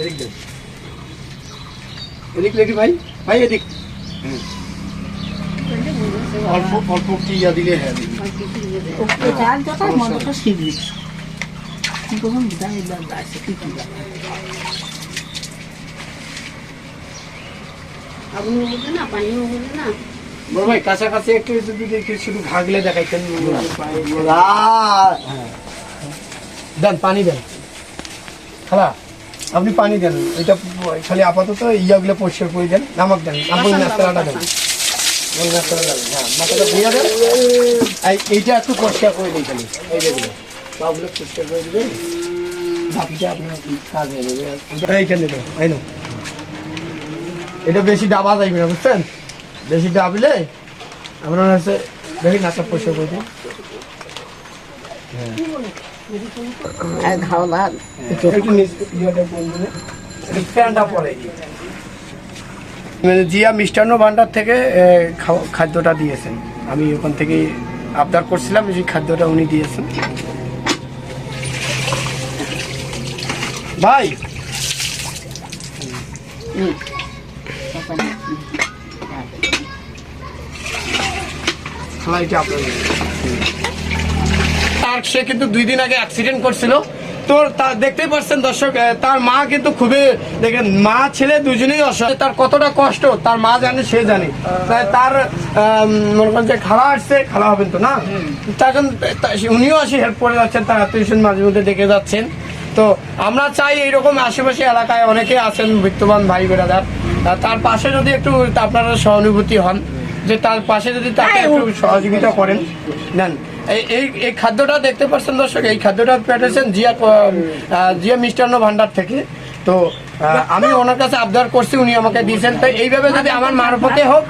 এদিক এদিক ভাই ভাই এদিক। হুম। অল্প অল্প কি ইয়া দিলে হ্যাঁ আগুনও না পানিও বুঝে না। বড় ভাই কাছাকাছি একটু যদি দেখি শুধু ভাগলে দেখাইতেন দেন পানি দেন। খালা। আপনি পানি দেন। এটা খালি আপাতত ইয়াগুলো পরিষ্কার করে দেন নামক দেন আপনি নাস্তাটা দেন হ্যাঁ মাথাটা দেন। এইটা একটু পরিষ্কার করে দিই খালি এই যেগুলো সবগুলো পরিষ্কার করে দিবেন। বাকিটা আপনার কাজ হয়ে যাবে। এটা এইখানে দেন এই নাও। এটা বেশি ডাবা যাইবে না বুঝছেন? বেশি ডাবলে আপনার হচ্ছে নাচা পরিষ্কার করে দিন। মানে জিয়া মিষ্টান্ন ভান্ডার থেকে খাদ্যটা দিয়েছেন। আমি ওখান থেকে আবদার করছিলাম যে খাদ্যটা উনি দিয়েছেন। ভাই। খালাইটা আপনার। তার সে কিন্তু দুই দিন আগে অ্যাক্সিডেন্ট করছিল। তো দেখতেই পাচ্ছেন দর্শক তার মা কিন্তু খুবই দেখেন মা ছেলে দুজনেই অসহায়। তার কতটা কষ্ট তার মা জানে সে জানে। তাই তার মনে করেন যে খালা আসছে খালা হবেন তো না? তার জন্য উনিও আসে হেল্প করে যাচ্ছেন তার আত্মীয় মাঝে মধ্যে দেখে যাচ্ছেন। তো আমরা চাই এইরকম আশেপাশে এলাকায় অনেকে আছেন বিত্তবান ভাই বেড়াদার। তার পাশে যদি একটু আপনারা সহানুভূতি হন যে তার পাশে যদি তাকে একটু সহযোগিতা করেন নেন। এই এই খাদ্যটা দেখতে পাচ্ছেন দর্শক, এই খাদ্যটা পেটেছেন জিয়া জিয়া মিষ্টান্ন ভান্ডার থেকে। তো আমি ওনার কাছে আবদার করছি, উনি আমাকে দিয়েছেন। তো এইভাবে যদি আমার মারফতে হোক,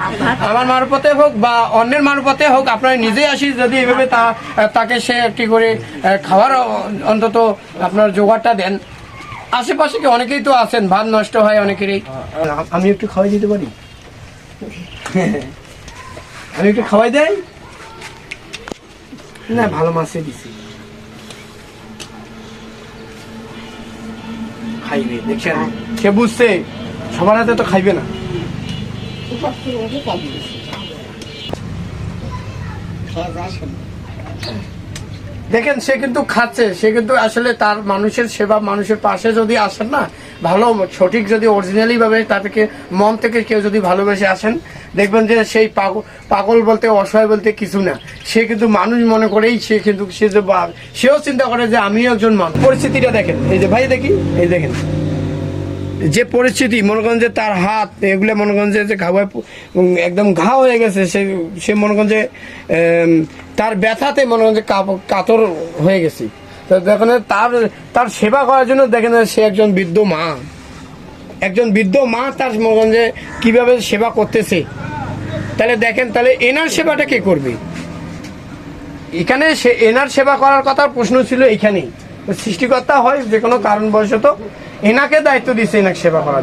আমার মারফতে হোক বা অন্যের মারফতে হোক, আপনারা নিজেই আসি, যদি এইভাবে তা, তাকে সে একটি করে খাওয়ার অন্তত আপনার জোগাড়টা দেন। আশেপাশে কি অনেকেই তো আছেন, ভাত নষ্ট হয় অনেকেরই। আমি একটু খাওয়াই দিতে পারি? আমি একটু খাওয়াই দেয় না ভালো মাছে দিছি। খাইবে দেখছেন? সে বুঝছে সবার হাতে তো খাইবে না। দেখেন, সে কিন্তু খাচ্ছে, সে কিন্তু আসলে তার মানুষের সেবা মানুষের পাশে যদি আসেন না, ভালো, সঠিক যদি অরিজিনালি ভাবে তাদেরকে, মন থেকে কেউ যদি ভালোবেসে আসেন, দেখবেন যে সেই পাগল পাগল বলতে, অসহায় বলতে কিছু না। সে কিন্তু মানুষ মনে করেই সে কিন্তু, সে যে সেও চিন্তা করে যে আমিও একজন মানুষ। পরিস্থিতিটা দেখেন। এই যে ভাই দেখি, এই দেখেন। যে পরিস্থিতি, মনে করেন যে তার হাত, এগুলো মনে করেন যে ঘাওয়ায় একদম ঘা হয়ে গেছে, সে সে মনে করেন যে তার ব্যথাতে মনে যে কাতর হয়ে গেছে। তো দেখেন তার তার সেবা করার জন্য দেখেন সে একজন বৃদ্ধ মা। একজন বৃদ্ধ মা তার মনে করেন যে কীভাবে সেবা করতেছে। তাহলে দেখেন, তাহলে এনার সেবাটা কে করবে? এখানে সে, এনার সেবা করার কথা প্রশ্ন ছিল এখানেই। সৃষ্টিকর্তা হয় যে কোনো কারণবশত এনাকে দায়িত্ব দিছে এনাকে সেবা করার।